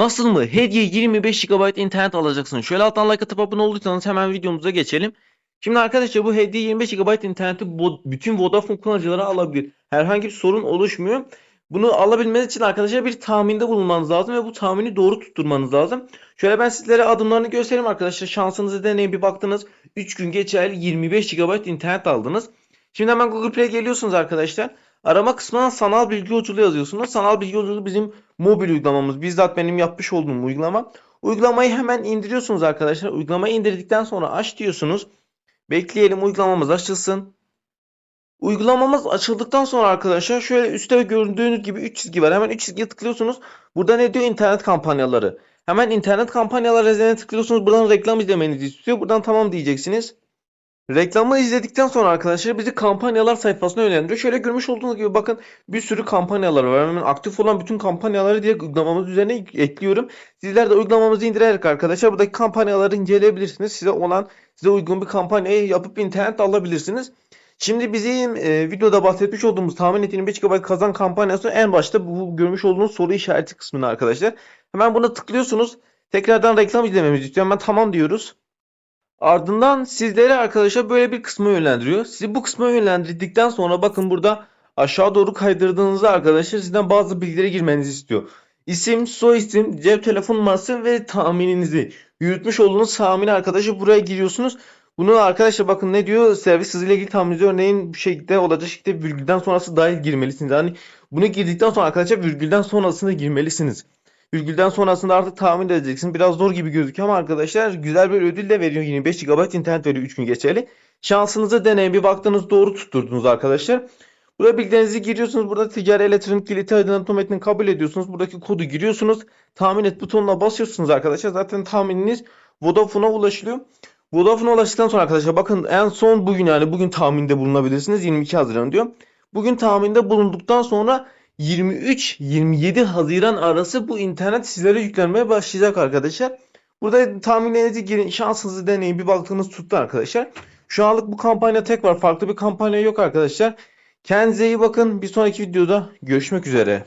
Nasıl mı? Hediye 25 GB internet alacaksın. Şöyle alttan like atıp abone olduysanız hemen videomuza geçelim. Şimdi arkadaşlar bu hediye 25 GB interneti bütün Vodafone kullanıcıları alabilir. Herhangi bir sorun oluşmuyor. Bunu alabilmeniz için arkadaşlar bir tahminde bulunmanız lazım ve bu tahmini doğru tutturmanız lazım. Şöyle ben sizlere adımlarını göstereyim arkadaşlar. Şansınızı deneyin bir baktınız. 3 gün geçerli 25 GB internet aldınız. Şimdi hemen Google Play'e geliyorsunuz arkadaşlar. Arama kısmına sanal bilgi yolculuğu yazıyorsunuz. Sanal bilgi yolculuğu bizim mobil uygulamamız. Bizzat benim yapmış olduğum uygulama. Uygulamayı hemen indiriyorsunuz arkadaşlar. Uygulamayı indirdikten sonra aç diyorsunuz. Bekleyelim uygulamamız açılsın. Uygulamamız açıldıktan sonra arkadaşlar şöyle üstte gördüğünüz gibi 3 çizgi var. Hemen 3 çizgiye tıklıyorsunuz. Burada ne diyor? İnternet kampanyaları. Hemen internet kampanyaları rezervine tıklıyorsunuz. Buradan reklam izlemenizi istiyor. Buradan tamam diyeceksiniz. Reklamı izledikten sonra arkadaşlar bizi kampanyalar sayfasına yönlendiriyor. Şöyle görmüş olduğunuz gibi bakın bir sürü kampanyalar var. Hemen aktif olan bütün kampanyaları direkt uygulamamız üzerine ekliyorum. Sizler de uygulamamızı indirerek arkadaşlar buradaki kampanyaları inceleyebilirsiniz. Size olan size uygun bir kampanyayı yapıp internet alabilirsiniz. Şimdi bizim e, videoda bahsetmiş olduğumuz tahmin ettiğim 5 GB kazan kampanyası en başta bu görmüş olduğunuz soru işareti kısmına arkadaşlar. Hemen buna tıklıyorsunuz. Tekrardan reklam izlememizi istiyor. Hemen tamam diyoruz. Ardından sizleri arkadaşlar böyle bir kısma yönlendiriyor. Sizi bu kısma yönlendirdikten sonra bakın burada aşağı doğru kaydırdığınızda arkadaşlar sizden bazı bilgileri girmenizi istiyor. İsim, soyisim, cep telefon numarası ve tahmininizi yürütmüş olduğunuz tahmini arkadaşlar buraya giriyorsunuz. Bunu arkadaşlar bakın ne diyor? Servis hızıyla ilgili tahmininizi örneğin bu şekilde olacak şekilde virgülden sonrası dahil girmelisiniz. Yani bunu girdikten sonra arkadaşlar virgülden sonrasını girmelisiniz. Virgülden sonrasında artık tahmin edeceksiniz. Biraz zor gibi gözüküyor ama arkadaşlar güzel bir ödül de veriyor. 25 GB internet veriyor 3 gün geçerli. Şansınızı deneyin. Bir baktınız doğru tutturdunuz arkadaşlar. Buraya bilgilerinizi giriyorsunuz. Burada ticari elektronik kilit aydınlatma metnini kabul ediyorsunuz. Buradaki kodu giriyorsunuz. Tahmin et butonuna basıyorsunuz arkadaşlar. Zaten tahmininiz Vodafone'a ulaşılıyor. Vodafone'a ulaştıktan sonra arkadaşlar bakın en son bugün yani bugün tahminde bulunabilirsiniz. 22 Haziran diyor. Bugün tahminde bulunduktan sonra 23-27 Haziran arası bu internet sizlere yüklenmeye başlayacak arkadaşlar. Burada tahminlerinizi girin, şansınızı deneyin. Bir baktığınız tuttu arkadaşlar. Şu anlık bu kampanya tek var. Farklı bir kampanya yok arkadaşlar. Kendinize iyi bakın. Bir sonraki videoda görüşmek üzere.